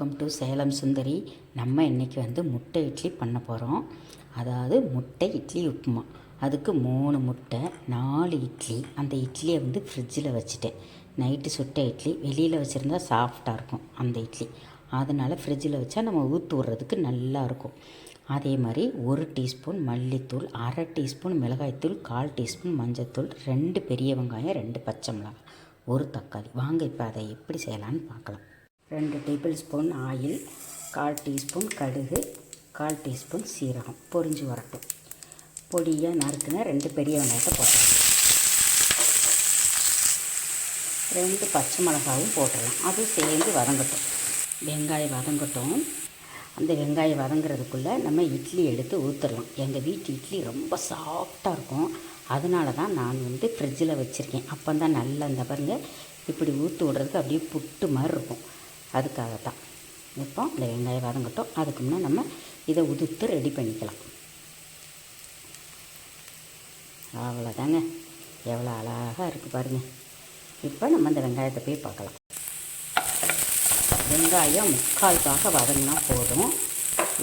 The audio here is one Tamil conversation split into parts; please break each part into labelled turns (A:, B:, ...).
A: வெல்கம் டு சேலம் சுந்தரி நம்ம இன்றைக்கி வந்து முட்டை இட்லி பண்ண போகிறோம் அதாவது முட்டை இட்லி உப்புமா. அதுக்கு மூணு முட்டை நாலு இட்லி. அந்த இட்லியை வந்து ஃப்ரிட்ஜில் வச்சுட்டேன். நைட்டு சுட்ட இட்லி. வெளியில் வச்சுருந்தா சாஃப்டாக இருக்கும் அந்த இட்லி. அதனால் ஃப்ரிட்ஜில் வச்சா நம்ம ஊற்று விட்றதுக்கு நல்லா இருக்கும். அதே மாதிரி ஒரு டீஸ்பூன் மல்லித்தூள் அரை டீஸ்பூன் மிளகாய்த்தூள் கால் டீஸ்பூன் மஞ்சத்தூள் ரெண்டு பெரிய வெங்காயம் ரெண்டு பச்சை மிளகாய் ஒரு தக்காளி. வாங்க இப்போ அதை எப்படி செய்யலான்னு பார்க்கலாம். ரெண்டு டேபிள் ஸ்பூன் ஆயில் கால் டீஸ்பூன் கடுகு கால் டீஸ்பூன் சீரகம். பொரிஞ்சு வரட்டும். பொடியாக நறுக்குன ரெண்டு பெரிய வெங்காயத்தை போட்டுடலாம் ரெண்டு பச்சை மிளகாவும் போட்டுடலாம் அதுவும் சேர்ந்து வதங்கட்டும். வெங்காயம் வதங்கட்டும். அந்த வெங்காயம் வதங்குறதுக்குள்ளே நம்ம இட்லி எடுத்து ஊற்றுடலாம் எங்கள் வீட்டு இட்லி ரொம்ப சாஃப்டாக இருக்கும். அதனால தான் நான் வந்து ஃப்ரிட்ஜில் வச்சுருக்கேன். அப்போ தான் நல்லா இந்த பாருங்கள் இப்படி ஊற்றி விட்றதுக்கு அப்படியே புட்டு மாதிரி இருக்கும். அதுக்காக தான் இப்போ இந்த வெங்காயம் வதங்கட்டும். அதுக்கு முன்னே நம்ம இதை உதுத்து ரெடி பண்ணிக்கலாம். அவ்வளோதாங்க. எவ்வளோ அழகாக இருக்குது பாருங்கள் இப்போ நம்ம இந்த வெங்காயத்தை போய் பார்க்கலாம். வெங்காயம் முக்கால் பாக வதங்கினா போதும்.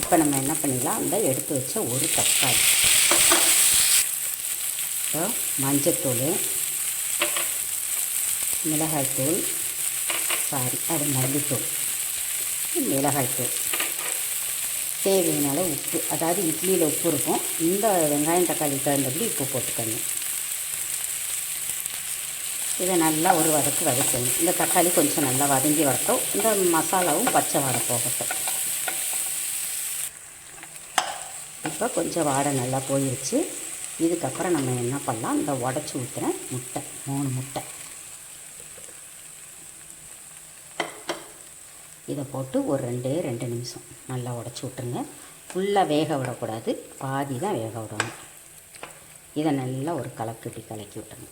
A: இப்போ நம்ம என்ன பண்ணிடலாம்? அந்த எடுத்து வச்ச ஒரு தக்காளி. இப்போ மஞ்சத்தூள் மிளகாய்த்தூள் சாரி அது மல்லித்தூள் மிளகாய்த்தூள் தேவையினால் உப்பு அதாவது இட்லியில் உப்பு இருக்கும். இந்த வெங்காயம் தக்காளி தகுந்தபடி உப்பு போட்டுக்கணும் இதை நல்லா ஒரு வதக்கு வதக்கணும் இந்த தக்காளி கொஞ்சம் நல்லா வதங்கி வரட்டும். இந்த மசாலாவும் பச்சை வாடை போகட்டும். இப்போ கொஞ்சம் வாடை நல்லா போயிடுச்சு இதுக்கப்புறம் நம்ம என்ன பண்ணலாம்? இந்த உடச்சி ஊற்றுன முட்டை மூணு முட்டை. இதை போட்டு ஒரு ரெண்டே ரெண்டு நிமிஷம் நல்லா உடச்சி விட்ருங்க ஃபுல்லாக வேக விடக்கூடாது. பாதி தான் வேக விடணும். இதை நல்லா ஒரு கலக்கு இப்படி கலக்கி விட்டுருங்க.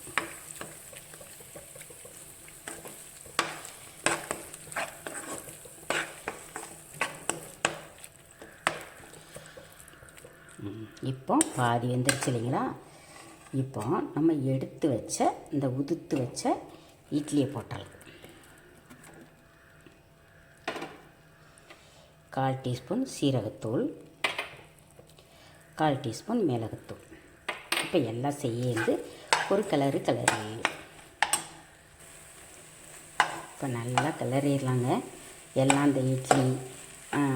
A: இப்போ பாதி வெந்துருச்சு இல்லைங்களா? இப்போ நம்ம எடுத்து வச்ச இந்த உதுத்து வச்ச இட்லியை போட்டலாம். கால் டீஸ்பூன் சீரகத்தூள் கால் டீஸ்பூன் மிளகுத்தூள். இப்போ எல்லாம் சேர்ந்து ஒரு கலரு கலரி. இப்போ நல்லா கிளறிடலாங்க. எல்லாம் இந்த இட்லி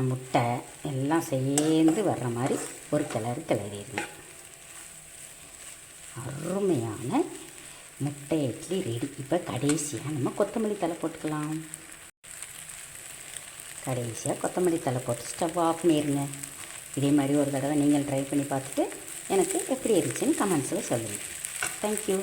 A: முட்டை எல்லாம் சேர்ந்து வர்ற மாதிரி ஒரு கலரு கிளறிடுங்க அருமையான முட்டை இட்லி ரெடி இப்போ கடைசியாக நம்ம கொத்தமல்லி தலை போட்டுக்கலாம். கடைசியாக கொத்தமல்லி தலை போட்டு ஸ்டவ் ஆஃப் பண்ணிடுங்க இதே மாதிரி ஒரு தடவை நீங்கள் ட்ரை பண்ணி பார்த்துட்டு எனக்கு எப்படி இருந்துச்சுன்னு கமெண்ட்ஸில் சொல்லுங்கள் தேங்க்யூ